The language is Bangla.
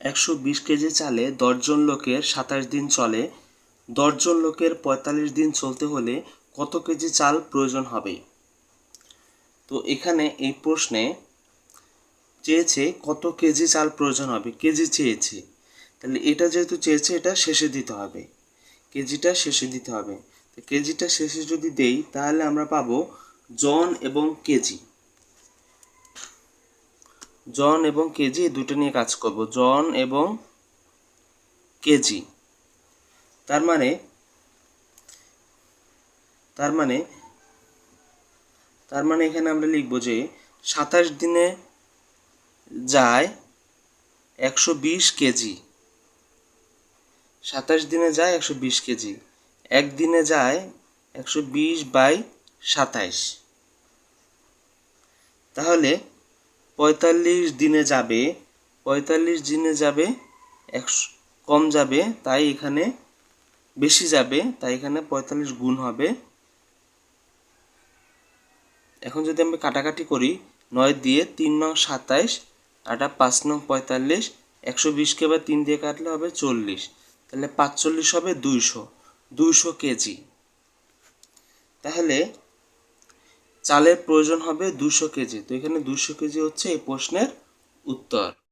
একশো বিশ কেজি চালে দশজন লোকের সাতাশ দিন চলে। দশজন লোকের পঁয়তাল্লিশ দিন চলতে হলে কত কেজি চাল প্রয়োজন হবে? তো এখানে এই প্রশ্নে চেয়েছে কত কেজি চাল প্রয়োজন হবে? কেজি চেয়েছে। তাহলে এটা যেহেতু চেয়েছে, এটা শেষে দিতে হবে। কেজিটা শেষে দিতে হবে। তো কেজিটা শেষে যদি দেই, তাহলে আমরা পাবো জন এবং কেজি। জন এবং কেজি দুটো নিয়ে কাজ করব। জন এবং কেজি। তার মানে তার মানে তার মানে এখানে আমরা লিখব যে সাতাশ দিনে যায় একশো বিশ কেজি। সাতাশ দিনে যায় একশো বিশ কেজি। একদিনে যায় একশো বিশ বাই সাতাইশ তাহলে পঁয়তাল্লিশ দিনে যাবে, পঁয়তাল্লিশ দিনে যাবে, একশো, কম যাবে, তাই এখানে বেশি যাবে, তাই এখানে পঁয়তাল্লিশ গুণ হবে। এখন যদি আমি কাটাকাটি করি, নয় দিয়ে তিন নং সাতাইশ আটা পাঁচ নং পঁয়তাল্লিশ, একশো বিশকে বা তিন দিয়ে কাটলে হবে চল্লিশ। তাহলে পাঁচচল্লিশ হবে দুইশো দুইশো কেজি। তাহলে চালের প্রয়োজন হবে দুশো কেজি। তো এখানে দুশো কেজি হচ্ছে এই প্রশ্নের উত্তর।